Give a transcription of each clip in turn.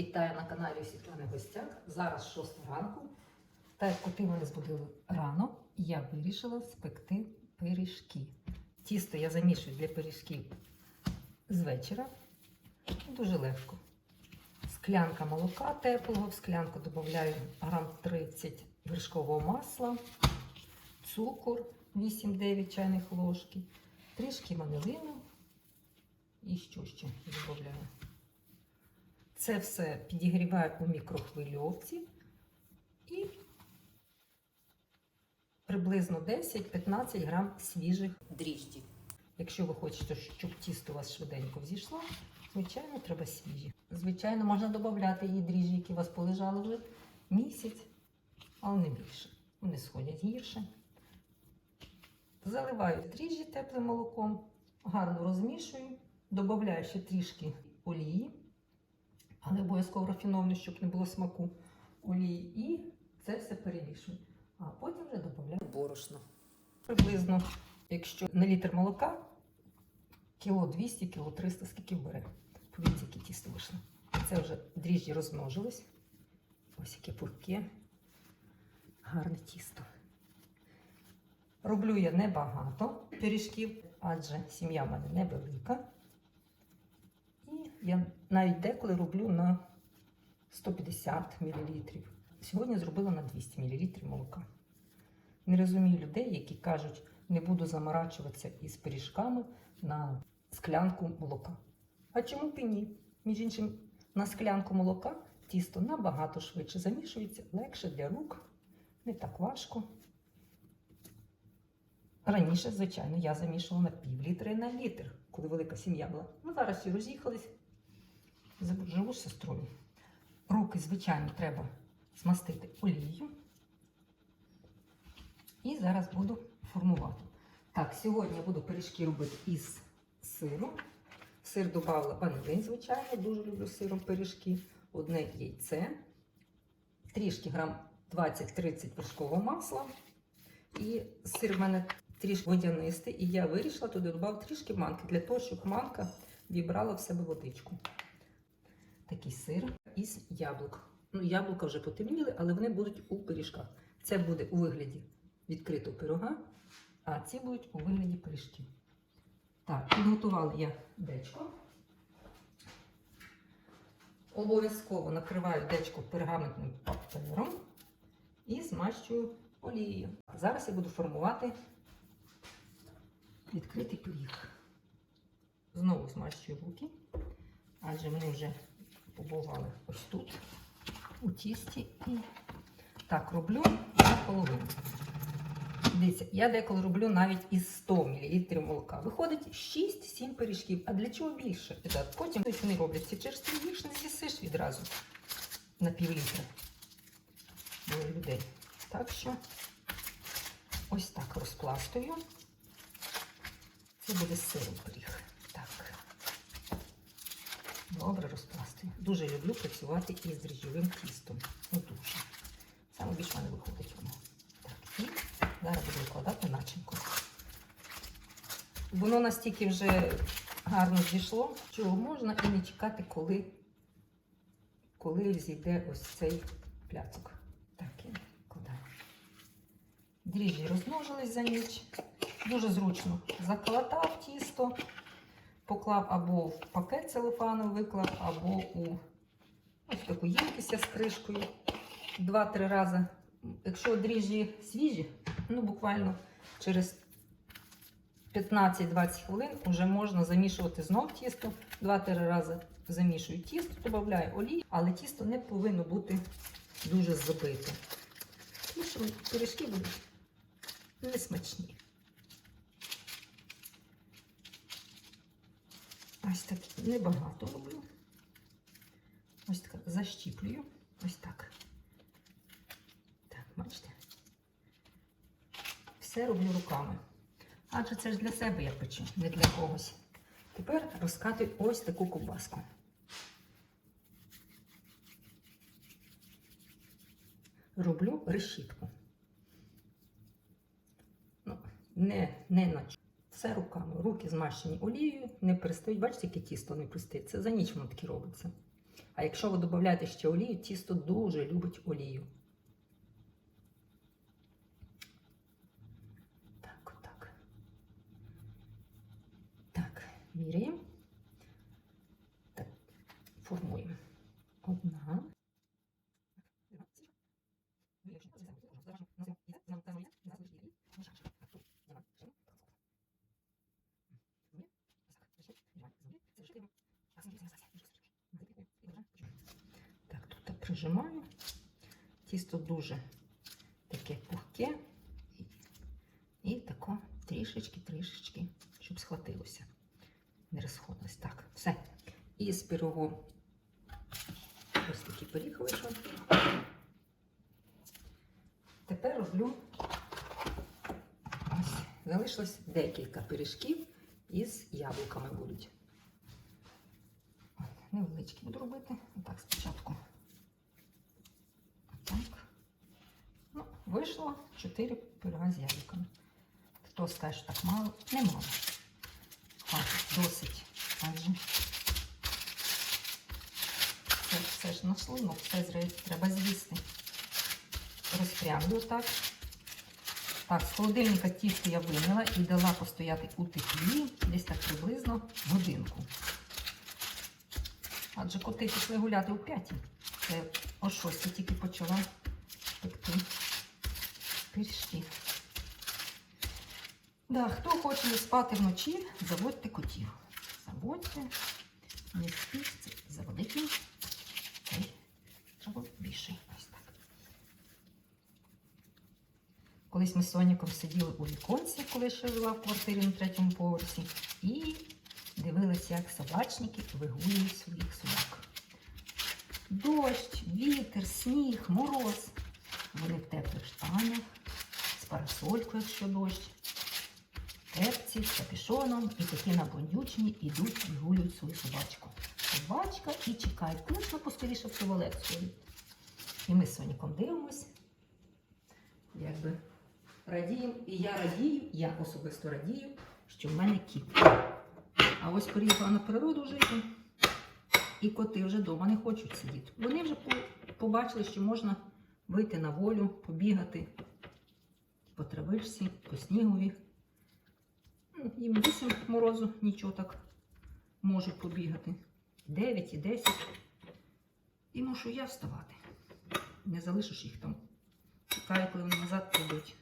Вітаю на каналі Світлани Гостяк. Зараз 6 ранку. Та як коти мене збудили рано, я вирішила спекти пиріжки. Тісто я замішую для пиріжків з вечора. Дуже легко. Склянка молока теплого, в склянку додаю грам 30 вершкового масла, цукор 8-9 чайних ложки, трішки манелину і що ще додаю. Це все підігріваю у мікрохвильовці і приблизно 10-15 грам свіжих дріжджів. Якщо ви хочете, щоб тісто у вас швиденько взійшло, звичайно, треба свіжі. Звичайно, можна додати її дріжджі, які у вас полежали вже місяць, але не більше. Вони сходять гірше. Заливаю дріжджі теплим молоком, гарно розмішую, додаю ще трішки олії але обов'язково рафінований, щоб не було смаку олії. І це все перемішую. А потім вже додаю борошно. Приблизно, якщо на літр молока, кіло 200, кіло 300, скільки бере. Подивіться, яке тісто вийшло. Це вже дріжджі розмножились. Ось яке пурке. Гарне тісто. Роблю я небагато пиріжків, адже сім'я в мене невелика. Я навіть деколи роблю на 150 мл. Сьогодні зробила на 200 мл молока. Не розумію людей, які кажуть, не буду заморачуватися із пиріжками на склянку молока. А чому б і ні? Між іншим, на склянку молока тісто набагато швидше замішується, легше для рук, не так важко. Раніше, звичайно, я замішувала на пів літра і на літр, коли велика сім'я була. Ну, зараз всі роз'їхались. Живу з сестрою. Руки, звичайно, треба змастити олією. І зараз буду формувати. Так, сьогодні я буду пиріжки робити із сиром. В Сир додала ванилин, звичайно, дуже люблю сиром пиріжки. Одне яйце, трішки грам 20-30 вершкового масла. І сир в мене трішки водянистий, і я вирішила туди додати трішки манки, для того, щоб манка вібрала в себе водичку. Такий сир із яблук. Ну, яблука вже потемніли, але вони будуть у пиріжках. Це буде у вигляді відкритого пирога, а ці будуть у вигляді пиріжків. Так, підготувала я дечко. Обов'язково накриваю дечко пергаментним папером і змащую олією. Зараз я буду формувати відкритий пиріг. Знову змащую руки, адже вони вже побували ось тут, у тісті. І так роблю наполовину. Дивіться, я деколи роблю навіть із 100 мл молока. Виходить 6-7 пиріжків. А для чого більше? Потім вони роблять ці черстві, їх не з'їсиш відразу на пів літра людей. Так що ось так розпластую. Це буде з сиром пиріг. Добре розпластую. Дуже люблю працювати із дріжджовим тістом. Ну дуже. Саме більше в мене виходить воно. Так, і зараз буду викладати начинку. Воно настільки вже гарно зійшло, що можна і не чекати, коли, коли зійде ось цей пляцок. Так, я викладаю. Дріжджі розмножились за ніч. Дуже зручно заколотав тісто, поклав або в пакет целофановий виклав, або у ось таку ємкість з кришкою. Два-три рази. Якщо дріжджі свіжі, ну буквально через 15-20 хвилин вже можна замішувати знов тісто. Два-три рази замішую тісто, додаю олію, але тісто не повинно бути дуже забите. Тому що пиріжки будуть несмачні. Ось так небагато роблю. Ось так защіплюю. Ось так. Так, бачите? Все роблю руками. Адже це ж для себе я печу, не для когось. Тепер розкатую ось таку ковбаску. Роблю решітку. Ну, не, не на все руками. Руки змащені олією, не пристають. Бачите, яке тісто не пристає. Це за ніч воно таке робиться. А якщо ви додаєте ще олію, тісто дуже любить олію. Так, отак. Так, міряємо. Так, формуємо. Одна. Так, тут я прижимаю. Тісто дуже таке пухке. І, тако трішечки-трішечки, щоб схватилося. Не розходилось. Так, все. І з пирогом ось такий пиріг вийшов. Тепер роблю ось. Залишилось декілька пиріжків із яблуками будуть. Невеличкі буду робити. Отак спочатку. Отак. Ну, вийшло 4 пирога з яблуками. Хто скаже, що так мало? Не мало. Хватить, досить. Адже це все ж знайшли, ну все треба з'їсти. Розпрямлю так. Так, з холодильника тісто я виняла і дала постояти у теплі десь так приблизно годинку. Адже коти пішли гуляти о п'ятій. Це о шостій тільки почала пекти пиріжки. Да, хто хоче не спати вночі, заводьте котів. Заводьте, не спіть, заводити. Цей треба більший. Ось так. Колись ми з Соніком сиділи у віконці, коли ще жила в квартирі на третьому поверсі, і дивилися, як собачники вигулюють своїх собак. Дощ, вітер, сніг, мороз. Вони в теплих штанях, з парасолькою, якщо дощ, кепці з капюшоном і такі набондючені ідуть вигулюють свою собачку. Собачка і чекають, коли вона поскоріше в туалет. І ми з Соніком дивимось, якби радіємо. І я радію, я особисто радію, що в мене кіт. А ось приїхала на природу жити, і коти вже вдома не хочуть сидіти. Вони вже побачили, що можна вийти на волю, побігати по травичці, по снігові. Ну, Їм 8 морозу, нічого так можуть побігати. 9 і 10. І мушу я вставати. Не залишиш їх там. Чекаю, коли вони назад прийдуть.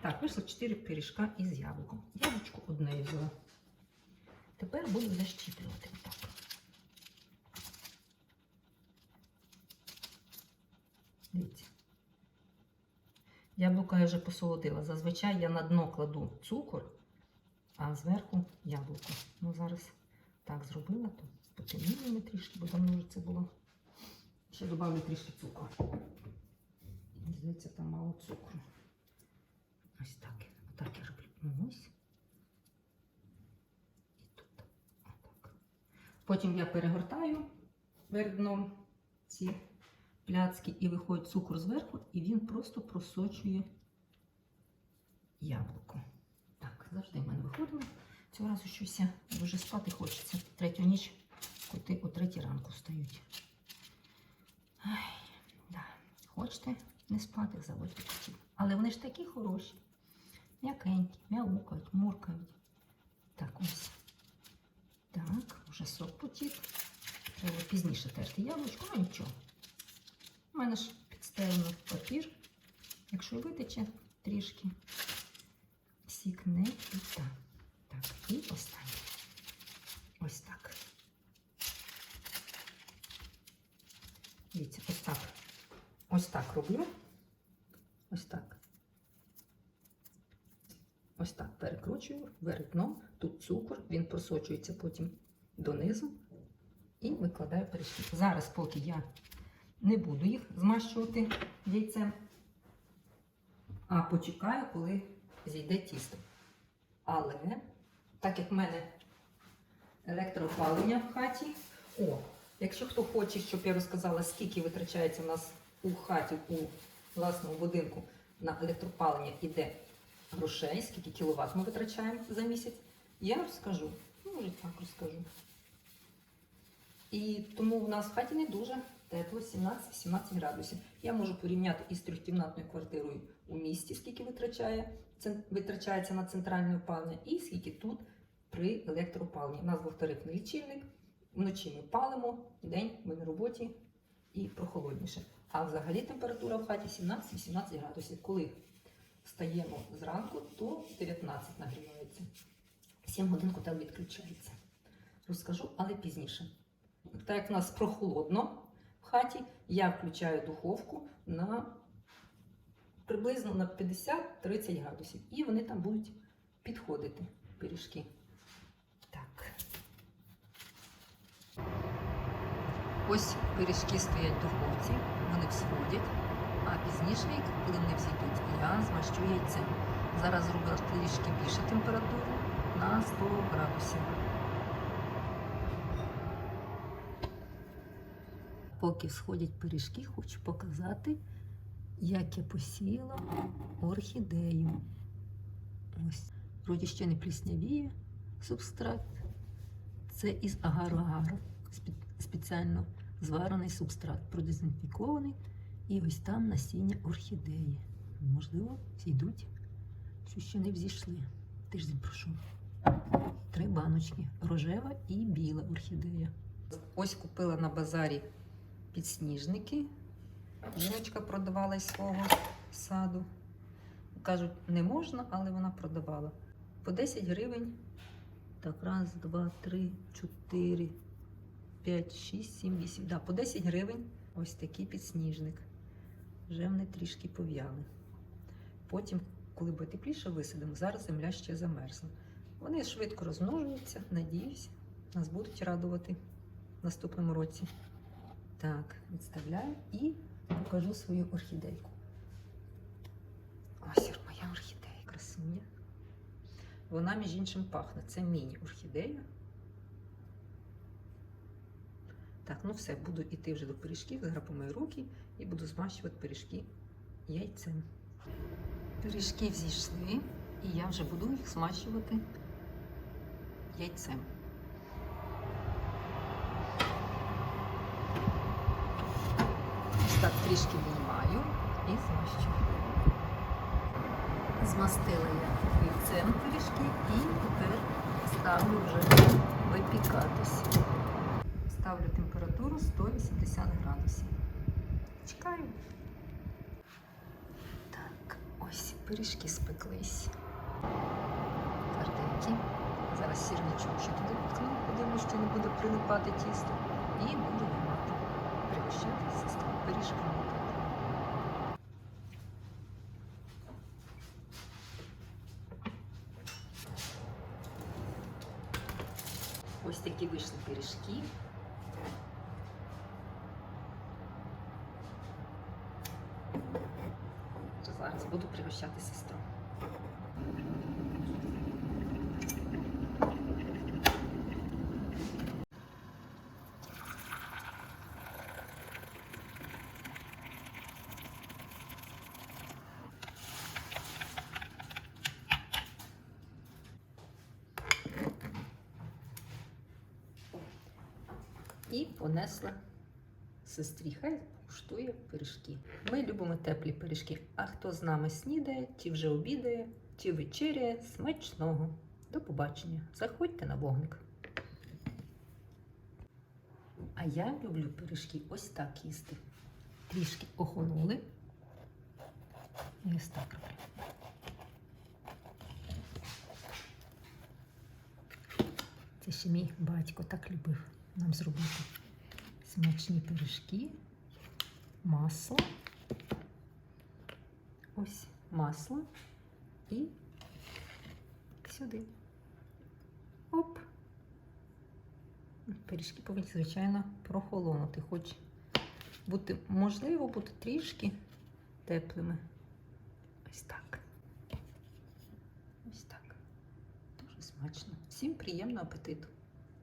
Так, вийшло 4 пиріжка із яблуком. Яблучко одне взяла. Тепер буду защіплювати отак. Дивіться. Яблука я вже посолодила. Зазвичай я на дно кладу цукор, а зверху яблуко. Ну, зараз так зробила, то потемніли ми трішки, бо давно вже це було. Ще додавлю трішки цукру. Здається, там мало цукру. Ось так. Отак я роблю. Ну, Ось. І тут. Отак. Потім я перегортаю вверх дном ці пляцки і виходить цукор зверху, і він просто просочує яблуко. Так, завжди в мене виходило. Цього разу щось дуже спати хочеться. Третю ніч коти о третій ранку встають. Ай, да. Хочете не спати, заводьте котів. Але вони ж такі хороші. М'якенькі, мяукають, муркають. Так, ось. Так, вже сок потік. Треба пізніше терти яблучко, ну нічого. У мене ж підстелено папір. Якщо витече трішки, сік і так. Так, і останнє. Ось так. Дивіться, ось так. Ось так роблю. Ось так. Ось так перекручую вверх. Тут цукор, він просочується потім донизу. І викладаю пиріжки. Зараз, поки я не буду їх змащувати яйцем, а почекаю, коли зійде тісто. Але, так як в мене електроопалення в хаті, о, якщо хто хоче, щоб я розказала, скільки витрачається в нас у хаті, у власному будинку на електропалення іде грошей, скільки кіловат ми витрачаємо за місяць, я розкажу. Ну, Може, так розкажу. І тому в нас в хаті не дуже тепло, 17-18 градусів. Я можу порівняти із трьохкімнатною квартирою у місті, скільки витрачає, витрачається на центральне опалення, і скільки тут при електроопаленні. У нас двохтарифний лічильник, вночі ми палимо, день ми на роботі і прохолодніше. А взагалі температура в хаті 17-18 градусів. Коли встаємо зранку, то 19 нагрівається. 7 годин котел відключається. Розкажу, але пізніше. Так як в нас прохолодно хаті, я включаю духовку на приблизно на 50-30 градусів. І вони там будуть підходити, пиріжки. Так. Ось пиріжки стоять в духовці, вони всходять, а пізніше, коли вони взійдуть, я змащу яйцем. Зараз зробила трішки більше температуру на 100 градусів. Поки сходять пиріжки, хочу показати, як я посіяла орхідею. Ось, вроді ще не пліснявіє субстрат. Це із агар-агара. Спе- Спеціально зварений субстрат, продезінфікований. І ось там насіння орхідеї. Можливо, зійдуть, що ще не взійшли. Тиждень пройшов. Три баночки: рожева і біла орхідея. Ось купила на базарі підсніжники. Жіночка продавала із свого саду. Кажуть, не можна, але вона продавала. По 10 гривень. Так, раз, два, три, чотири, п'ять, шість, сім, вісім. Да, по 10 гривень ось такий підсніжник. Вже вони трішки пов'яли. Потім, коли буде тепліше, висадимо. Зараз земля ще замерзла. Вони швидко розмножуються, надіюсь, нас будуть радувати в наступному році. Так, відставляю і покажу свою орхідейку. Ось моя орхідея, красуня. Вона, між іншим, пахне. Це міні-орхідея. Так, ну все, буду йти вже до пиріжків, зараз помию руки і буду змащувати пиріжки яйцем. Пиріжки взійшли, і я вже буду їх змащувати яйцем. Так трішки виймаю і змащую. Змастила я яйцем пиріжки і тепер ставлю вже випікатись. Ставлю температуру 180 градусів. Чекаю. Так, ось пиріжки спеклись. Тверденькі. Зараз сірничок ще туди поткну, подивлюсь, що не буде прилипати тісто. І буду з тими пиріжками. Ось такі вийшли пиріжки. Зараз буду пригощати сестру. І понесла сестрі. Хай куштує пиріжки. Ми любимо теплі пиріжки. А хто з нами снідає, чи вже обідає, чи вечеряє смачного. До побачення. Заходьте на вогник. А я люблю пиріжки ось так їсти. Трішки охололи. І ось так роблю. Це ще мій батько так любив нам зробити смачні пиріжки, масло. Ось масло і сюди. Оп. Пиріжки повинні, звичайно, прохолонути, хоч бути, можливо, бути трішки теплими. Ось так. Ось так. Дуже смачно. Всім приємного апетиту.